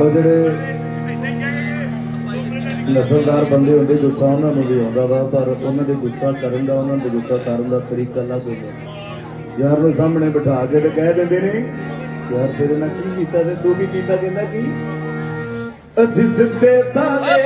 ਉਹ ਜਿਹੜੇ ਨਸਲਦਾਰ ਬੰਦੇ ਹੁੰਦੇ, ਗੁੱਸਾ ਉਹਨਾਂ ਨੂੰ ਵੀ ਆਉਂਦਾ ਵਾ, ਪਰ ਉਹਨਾਂ ਦੇ ਗੁੱਸਾ ਕਰਨ ਦਾ, ਉਹਨਾਂ ਦੇ ਗੁੱਸਾ ਕਰਨ ਦਾ ਤਰੀਕਾ ਅਲੱਗ ਹੁੰਦਾ ਯਾਰ ਨੂੰ ਸਾਹਮਣੇ ਬਿਠਾ ਕੇ ਤੇ ਕਹਿ ਦਿੰਦੇ ਨੇ, ਯਾਰ ਤੇਰੇ ਨਾਲ ਕੀ ਕੀਤਾ ਤੇ ਤੂੰ ਕੀ ਕੀਤਾ? ਕਹਿੰਦਾ ਕੀ, ਅਸੀਂ ਸਿੱਧੇ ਸਾਦੇ